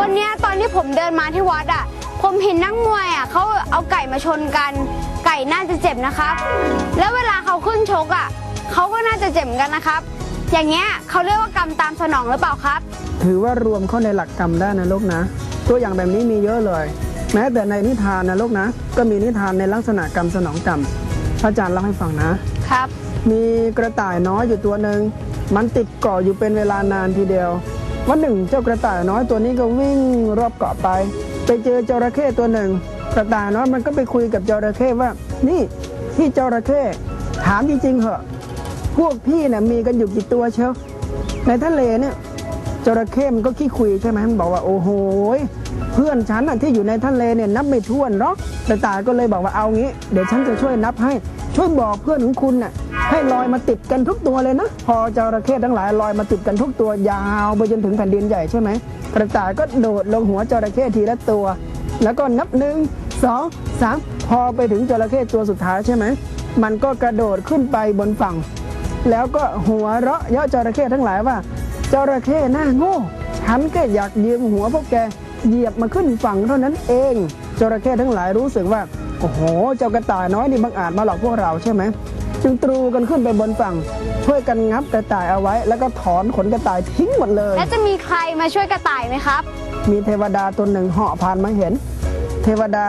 วันเนี้ยตอนที่ผมเดินมาที่วัดอะ ผมเห็นนักมวยอะเขาเอาไก่มาชนกัน ไก่น่าจะเจ็บนะครับ แล้วเวลาเขาขึ้นชกอะเขาก็น่าจะเจ็บเหมือนกันนะครับ อย่างเงี้ยเขาเรียกว่ากรรมตามสนองหรือเปล่าครับ ถือว่ารวมเข้าในหลักกรรมได้นะลูกนะ ตัวอย่างแบบนี้มีเยอะเลย แม้แต่ในนิทานนะลูกนะ ก็มีนิทานในลักษณะกรรมสนองกรรมพระอาจารย์เล่าให้ฟังนะครับ มีกระต่ายน้อยอยู่ตัวหนึ่งมันติดเกาะอยู่เป็นเวลานานทีเดียว วันหนึ่งเจ้ากระต่ายน้อยตัวนี้ก็วิ่งรอบเกาะไป ไปเจอจระเข้ตัวหนึ่ง กระต่ายน้อยมันก็ไปคุยกับจระเข้ว่า นี่พี่จระเข้ถามจริงๆเหอะพวกพี่เนี่ยมีกันอยู่กี่ตัวเชียวในทะเลเนี่ยจระเข้มันก็ขี้คุยใช่ไหมมันบอกว่าโอ้โหเพื่อนฉันน่ะที่อยู่ในทะเลเนี่ยนับไม่ถ้วนหรอกกระต่ายก็เลยบอกว่าเอางี้ เดี๋ยวฉันจะช่วยนับให้ ช่วยบอกเพื่อนของคุณน่ะให้ลอยมาติดกันทุกตัวเลยนะ พอจระเข้ทั้งหลายลอยมาติดกันทุกตัวยาวไปจนถึงแผ่นดินใหญ่ใช่ไหมกระต่ายก็โดดลงหัวจระเข้ทีละตัว แล้วก็นับหนึ่งสองสามพอไปถึงจระเข้ตัวสุดท้ายใช่ไหมมันก็กระโดดขึ้นไปบนฝั่ง แล้วก็หัวเราะเยาะจระเข้ทั้งหลายว่าจระเข้หน้าโง่ฉันก็อยากยืมหัวพวกแกเหยียบมาขึ้นฝั่งเท่านั้นเองจระเข้ทั้งหลายรู้สึกว่า โอ้โห เจ้ากระต่ายน้อยนี่บังอาจมาหลอกพวกเราใช่ไหม จึงตรูกันขึ้นไปบนฝั่ง ช่วยกันงับกระต่ายเอาไว้ แล้วก็ถอนขนกระต่ายทิ้งหมดเลย แล้วจะมีใครมาช่วยกระต่ายไหมครับ มีเทวดาตนหนึ่งเหาะผ่านมาเห็น เทวดา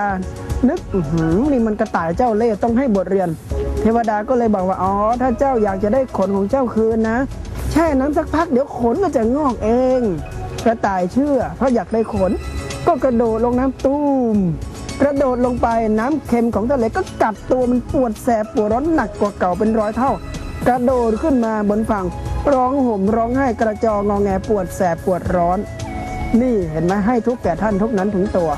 นึกอื้อหือนี่มันกระต่ายเจ้าเล่ห์ต้องให้บทเรียน เทวดาก็เลยบอกว่า อ๋อ ถ้าเจ้าอยากจะได้ขนของเจ้าคืนนะ แช่น้ำสักพักเดี๋ยวขนก็จะงอกเอง กระต่ายเชื่อ เพราะอยากได้ขน ก็กระโดดลงน้ำตูม กระโดดลงไปน้ำเค็มของทะเลก็กัดตัวมันปวดแสบปวดร้อนหนักกว่าเก่าเป็นร้อยเท่า กระโดดขึ้นมาบนฝั่ง ร้องห่มร้องไห้กระจองงอแงปวดแสบปวดร้อน นี่เห็นไหมให้ทุกแก่ท่านทุกนั้นถึงตัว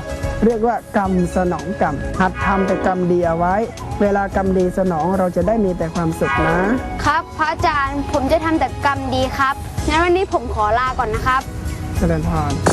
เรียกว่ากรรมสนองกรรมหัดทำแต่กรรมดีเอาไว้ เวลากรรมดีสนองเราจะได้มีแต่ความสุขนะ ครับ พระอาจารย์ผมจะทำแต่กรรมดีครับงั้นวันนี้ผมขอลาก่อนนะครับเจริญพร